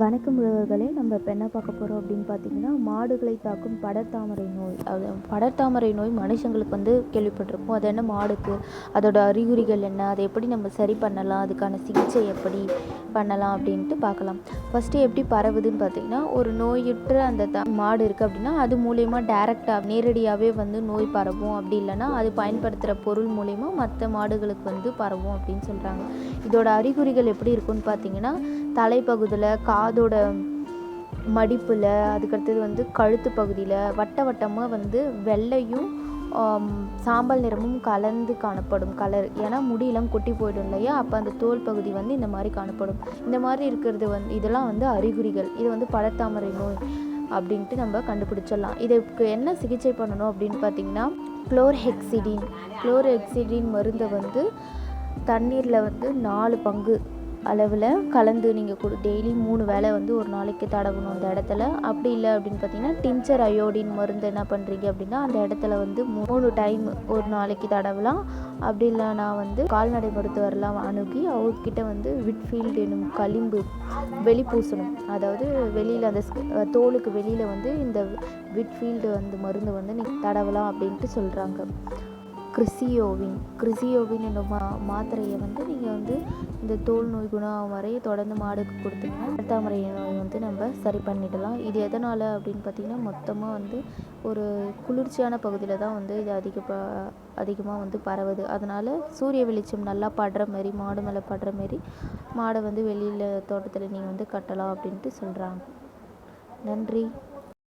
வணக்கம் உழவர்களே நம்ம இப்போ என்ன பார்க்க போகிறோம் அப்படின்னு பார்த்தீங்கன்னா மாடுகளை தாக்கும் படர்தாமரை நோய். அது படர்தாமரை நோய் மனுஷங்களுக்கு வந்து கேள்விப்பட்டிருப்போம். அது என்ன மாடுக்கு? அதோட அறிகுறிகள் என்ன? அதை எப்படி நம்ம சரி பண்ணலாம்? அதுக்கான சிகிச்சை எப்படி பண்ணலாம் அப்படின்ட்டு பார்க்கலாம். ஃபஸ்ட்டு எப்படி பரவுதுன்னு பார்த்தீங்கன்னா ஒரு நோயுற்ற அந்த த மாடு இருக்குது அப்படின்னா அது மூலயமா டேரெக்டாக நேரடியாகவே வந்து நோய் பரவும். அப்படி இல்லைன்னா அது பயன்படுத்துகிற பொருள் மூலயமா மற்ற மாடுகளுக்கு வந்து பரவும் அப்படின்னு சொல்கிறாங்க இதோட அறிகுறிகள் எப்படி இருக்குன்னு பார்த்தீங்கன்னா தலைப்பகுதியில் கா காதோட மடிப்பில் அதுக்கடுத்தது வந்து கழுத்து பகுதியில் வட்ட வட்டமாக வந்து வெள்ளையும் சாம்பல் நிறமும் கலந்து காணப்படும் கலர் ஏன்னா முடியெல்லாம் கொட்டி போயிடும் இல்லையா? அப்போ அந்த தோல் பகுதி வந்து இந்த மாதிரி காணப்படும். இந்த மாதிரி இருக்கிறது வந்து இதெல்லாம் வந்து அறிகுறிகள். இது வந்து பழத்தாமரை நோய் அப்படின்ட்டு நம்ம கண்டுபிடிச்சிடலாம். இதுக்கு என்ன சிகிச்சை பண்ணணும் அப்படின்னு பார்த்தீங்கன்னா குளோர்ஹெக்சிடின் குளோர்ஹெக்சிடின் மருந்தை வந்து தண்ணீரில் வந்து நாலு பங்கு அளவில் கலந்து நீங்கள் கொடு டெய்லி மூணு வேளை வந்து ஒரு நாளைக்கு தடவணும் அந்த இடத்துல. அப்படி இல்லை அப்படின்னு பார்த்தீங்கன்னா டின்ச்சர் அயோடின் மருந்து என்ன பண்ணுறீங்க அப்படின்னா அந்த இடத்துல வந்து மூணு டைம் ஒரு நாளைக்கு தடவலாம். அப்படி இல்லைனா வந்து கால்நடை மருத்துவரெலாம் அணுகி அவர்கிட்ட வந்து விட்ஃபீல்டு எனும் களிம்பு வெளி பூசணும் அதாவது வெளியில் அந்த தோலுக்கு வெளியில் வந்து இந்த விட்ஃபீல்டு வந்து மருந்து வந்து நீங்கள் தடவலாம் அப்படின்ட்டு சொல்கிறாங்க கிறிசியோவின் கிறிசியோவின் என்னும் மா மாத்திரையை வந்து நீங்கள் வந்து இந்த தோல் நோய் குணம் வரை தொடர்ந்து மாடுக்கு கொடுத்தீங்கன்னா தாமரை நோய் வந்து நம்ம சரி பண்ணிடலாம். இது எதனால் அப்படின்னு பார்த்தீங்கன்னா மொத்தமாக வந்து ஒரு குளிர்ச்சியான பகுதியில் தான் வந்து இது அதிக ப அதிகமாக வந்து பரவுது. அதனால் சூரிய வெளிச்சம் நல்லா படுற மாரி மாடு மேலே படுற மாரி மாடை வந்து வெளியில் தோட்டத்தில் நீங்கள் வந்து கட்டலாம் அப்படின்ட்டு சொல்கிறாங்க நன்றி.